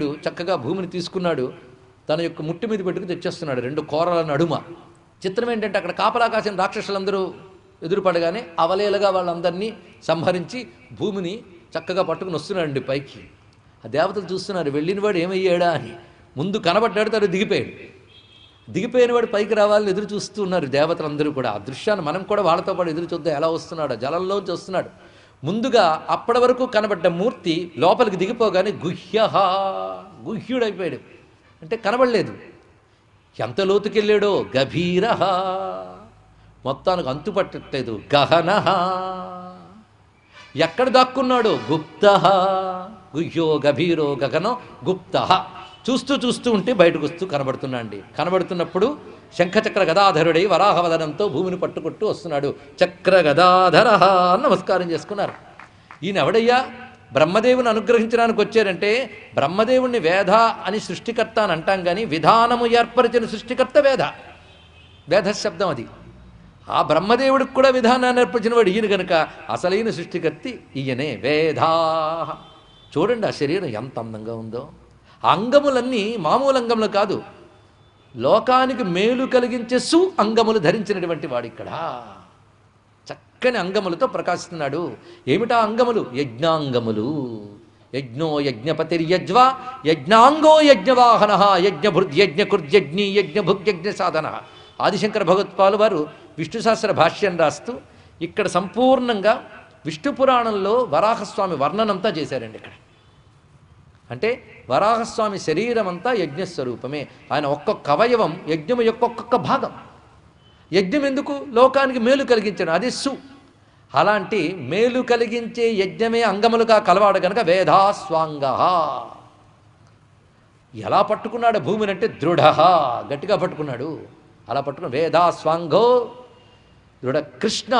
వీడు చక్కగా భూమిని తీసుకున్నాడు. తన యొక్క ముట్టి మీద పెట్టుకుని తెచ్చేస్తున్నాడు. రెండు కోరల నడుమ. చిత్రం ఏంటంటే అక్కడ కాపలా కాసిన రాక్షసులందరూ ఎదురుపడగానే అవలేలుగా వాళ్ళందరినీ సంహరించి భూమిని చక్కగా పట్టుకుని వస్తున్నాడండి పైకి. ఆ దేవతలు చూస్తున్నారు వెళ్ళినవాడు ఏమయ్యాడా? అని. ముందు కనబడ్డాడు తను దిగిపోయాడు. దిగిపోయిన వాడు పైకి రావాలని ఎదురు చూస్తూ ఉన్నారు దేవతలందరూ కూడా. ఆ దృశ్యాన్ని మనం కూడా వాళ్ళతో పాటు ఎదురు చూద్దాం. ఎలా వస్తున్నాడు జలంలోంచి వస్తున్నాడు. ముందుగా అప్పటి వరకు కనబడ్డ మూర్తి లోపలికి దిగిపోగానే గుహ్య గుహ్యుడైపోయాడు. అంటే కనబడలేదు. ఎంత లోతుకెళ్ళాడో? గభీరహ. మొత్తానికి అంతు పట్టట్లేదు గహనహ. ఎక్కడ దాక్కున్నాడో? గుప్త గుహ్యో గభీరో గగనో గుప్త చూస్తూ చూస్తూ ఉంటే బయటకు వస్తూ కనబడుతున్నాండి. కనబడుతున్నప్పుడు శంఖచక్ర గదాధరుడై వరాహవదనంతో భూమిని పట్టుకొట్టు వస్తున్నాడు. చక్ర గదాధర నమస్కారం చేసుకున్నారు. ఈయన ఎవడయ్యా? బ్రహ్మదేవుని అనుగ్రహించడానికి వచ్చారంటే బ్రహ్మదేవుణ్ణి వేద అని సృష్టికర్త అని అంటాం కానీ విధానము ఏర్పరిచిన సృష్టికర్త వేద. వేద శబ్దం అది. ఆ బ్రహ్మదేవుడికి కూడా విధానాన్ని ఏర్పరిచిన వాడు ఈయన కనుక అసలైన సృష్టికర్తి ఈయనే వేధా చూడండి ఆ శరీరం ఎంత అందంగా ఉందో. ఆ అంగములన్నీ మామూలు అంగములు కాదు. లోకానికి మేలు కలిగించే సు అంగములు ధరించినటువంటి వాడు ఇక్కడ చక్కని అంగములతో ప్రకాశిస్తున్నాడు. ఏమిటా అంగములు? యజ్ఞాంగములు. యజ్ఞో యజ్ఞపతిర్యజ్వ యజ్ఞాంగో యజ్ఞవాహన యజ్ఞభృద్యజ్ఞకృద్యజ్ఞి యజ్ఞభుగ్యజ్ఞ సాధన. ఆదిశంకర భగవత్పాలు వారు విష్ణు సహస్ర భాష్యం రాస్తూ ఇక్కడ సంపూర్ణంగా విష్ణు పురాణంలో వరాహస్వామి వర్ణనంతా చేశారండి ఇక్కడ. అంటే వరాహస్వామి శరీరం అంతా యజ్ఞస్వరూపమే. ఆయన ఒక్కొక్క అవయవం యజ్ఞం యొక్క ఒక్కొక్క భాగం. యజ్ఞం ఎందుకు? లోకానికి మేలు కలిగించడం అది సు. అలాంటి మేలు కలిగించే యజ్ఞమే అంగములుగా కలవాడు కనుక వేదాస్వాంగ. ఎలా పట్టుకున్నాడు భూమిని అంటే దృఢ. గట్టిగా పట్టుకున్నాడు. అలా పట్టుకున్న వేదాస్వాంగో దృఢ కృష్ణ.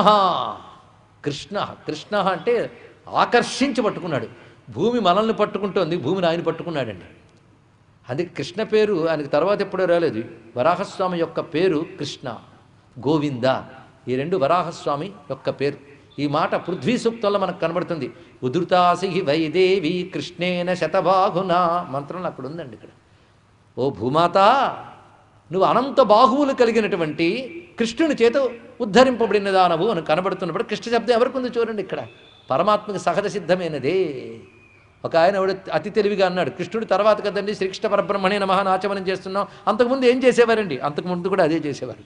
కృష్ణ కృష్ణ అంటే ఆకర్షించి పట్టుకున్నాడు. భూమి మనల్ని పట్టుకుంటోంది భూమిని ఆయన పట్టుకున్నాడండి అది కృష్ణ పేరు ఆయనకు తర్వాత ఎప్పుడూ రాలేదు. వరాహస్వామి యొక్క పేరు కృష్ణ గోవింద. ఈ రెండు వరాహస్వామి యొక్క పేరు. ఈ మాట పృథ్వీ సూక్తంలో మనకు కనబడుతుంది. ఉధృతాసి వైదేవి కృష్ణేన శతబాహున మంత్రంలో అక్కడ ఉందండి ఇక్కడ. ఓ భూమాత నువ్వు అనంత బాహువులు కలిగినటువంటి కృష్ణుని చేత ఉద్ధరింపబడిన దానవు అని కనబడుతున్నప్పుడు కృష్ణ శబ్దం ఎవరికి ఉంది చూడండి ఇక్కడ? పరమాత్మకి సహజ సిద్ధమైనదే. ఒక ఆయన ఎవడు అతి తెలివిగా అన్నాడు కృష్ణుడు తర్వాత కదండి శ్రీకృష్ణ పరబ్రహ్మణే నమః ఆచమనం చేస్తున్నాం. అంతకుముందు ఏం చేసేవారండి? అంతకుముందు కూడా అదే చేసేవారు.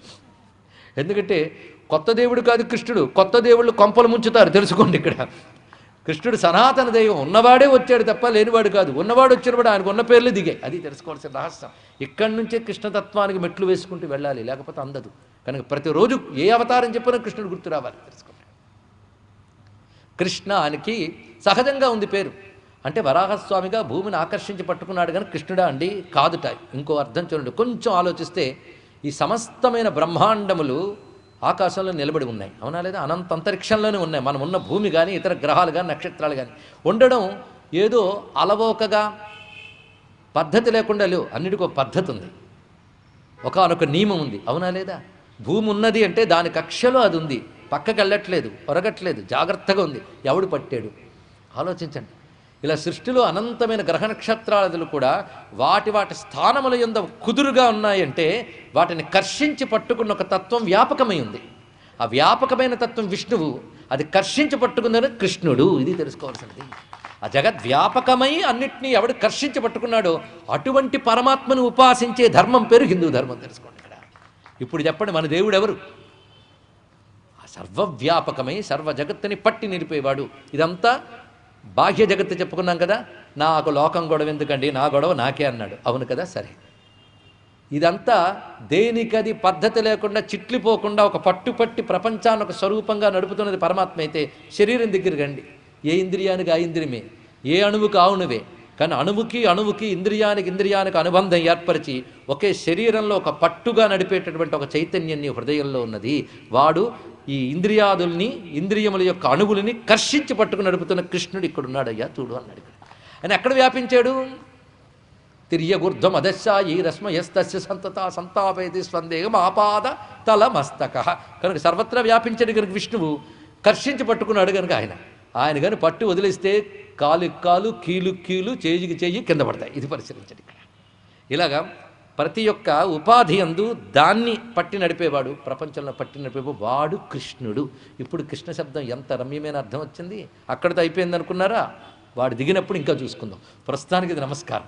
ఎందుకంటే కొత్త దేవుడు కాదు కృష్ణుడు కొత్త దేవుళ్ళు కొంపలు ముంచుతారు తెలుసుకోండి ఇక్కడ. కృష్ణుడు సనాతన దైవం ఉన్నవాడే వచ్చాడు తప్ప లేనివాడు కాదు. ఉన్నవాడు వచ్చినప్పుడు ఆయనకు ఉన్న పేర్లు దిగాయి. అది తెలుసుకోవాల్సిన రహస్యం. ఇక్కడి నుంచే కృష్ణతత్వానికి మెట్లు వేసుకుంటూ వెళ్ళాలి లేకపోతే అందదు. కనుక ప్రతిరోజు ఏ అవతారం చెప్పినా కృష్ణుడు గుర్తు రావాలి తెలుసుకోండి. కృష్ణ ఆయనకి సహజంగా ఉంది పేరు. అంటే వరాహస్వామిగా భూమిని ఆకర్షించి పట్టుకున్నాడు కానీ కృష్ణుడా అండి కాదుట. ఇంకో అర్థం చూడండి. కొంచెం ఆలోచిస్తే ఈ సమస్తమైన బ్రహ్మాండములు ఆకాశంలో నిలబడి ఉన్నాయి. అవునా లేదా? అనంత అంతరిక్షంలోనే ఉన్నాయి. మనం ఉన్న భూమి కానీ ఇతర గ్రహాలు కానీ నక్షత్రాలు కానీ ఉండడం ఏదో అలవోకగా పద్ధతి లేకుండా లేవు. అన్నిటికీ ఒక పద్ధతి ఉంది. ఒకనొక నియమం ఉంది. అవునా లేదా? భూమి ఉన్నది అంటే దాని కక్షలో అది ఉంది. పక్కకి వెళ్ళట్లేదు ఒరగట్లేదు జాగ్రత్తగా ఉంది. ఎవడు పట్టాడు? ఆలోచించండి. ఇలా సృష్టిలో అనంతమైన గ్రహ నక్షత్రాలు కూడా వాటి వాటి స్థానముల యొంద కుదురుగా ఉన్నాయంటే వాటిని కర్షించి పట్టుకున్న ఒక తత్వం వ్యాపకమై ఉంది. ఆ వ్యాపకమైన తత్వం విష్ణువు అది కర్షించి పట్టుకుందని కృష్ణుడు. ఇది తెలుసుకోవాల్సినది. ఆ జగద్వ్యాపకమై అన్నిటినీ ఎవడు కర్షించి పట్టుకున్నాడో అటువంటి పరమాత్మను ఉపాసించే ధర్మం పేరు హిందూ ధర్మం తెలుసుకోండి ఇక్కడ. ఇప్పుడు చెప్పండి మన దేవుడు ఎవరు ఆ సర్వవ్యాపకమై సర్వ జగత్తుని పట్టి నిలిపేవాడు. ఇదంతా బాహ్య జగత్తు చెప్పుకున్నాం కదా నాకు లోకం గొడవ ఎందుకండి? నా గొడవ నాకే అన్నాడు. అవును కదా? సరే. ఇదంతా దేనికది పద్ధతి లేకుండా చిట్లిపోకుండా ఒక పట్టుపట్టి ప్రపంచాన్ని ఒక స్వరూపంగా నడుపుతున్నది పరమాత్మ అయితే శరీరం దగ్గరికి రండి ఏ ఇంద్రియానికి ఆ ఇంద్రియమే? ఏ అణువుకు ఆ కానీ అణువుకి అణువుకి ఇంద్రియానికి ఇంద్రియానికి అనుబంధం ఏర్పరిచి ఒకే శరీరంలో ఒక పట్టుగా నడిపేటటువంటి ఒక చైతన్యం నీ హృదయంలో ఉన్నది. వాడు ఈ ఇంద్రియాదుల్ని ఇంద్రియముల యొక్క అణువులని కర్షించి పట్టుకుని నడుపుతున్న కృష్ణుడు ఇక్కడ ఉన్నాడయ్యా చూడు అన్నాడు ఇక్కడ. ఆయన ఎక్కడ వ్యాపించాడు? తిర్యగుర్ధ్వం అదశాయి రశ్మయస్తస్య సంతత సంతాపేది స్వందేహం ఆపాద తల మస్తక కనుక సర్వత్రా వ్యాపించాడు కనుక విష్ణువు కర్షించి పట్టుకున్నాడు కనుక ఆయన. ఆయన కానీ పట్టు వదిలేస్తే కాలు కాలు కీలు కీలు చేయికి చేయి కింద పడతాయి. ఇది పరిశీలించండి ఇక్కడ. ఇలాగా ప్రతి ఒక్క ఉపాధి అందు దాన్ని పట్టి నడిపేవాడు ప్రపంచంలో పట్టి నడిపేవాడు వాడు కృష్ణుడు. ఇప్పుడు కృష్ణ శబ్దం ఎంత రమ్యమైన అర్థం వచ్చింది? అక్కడితో అయిపోయింది అనుకున్నారా వాడు దిగినప్పుడు ఇంకా చూసుకుందాం. ప్రస్తుతానికి ఇది నమస్కారం.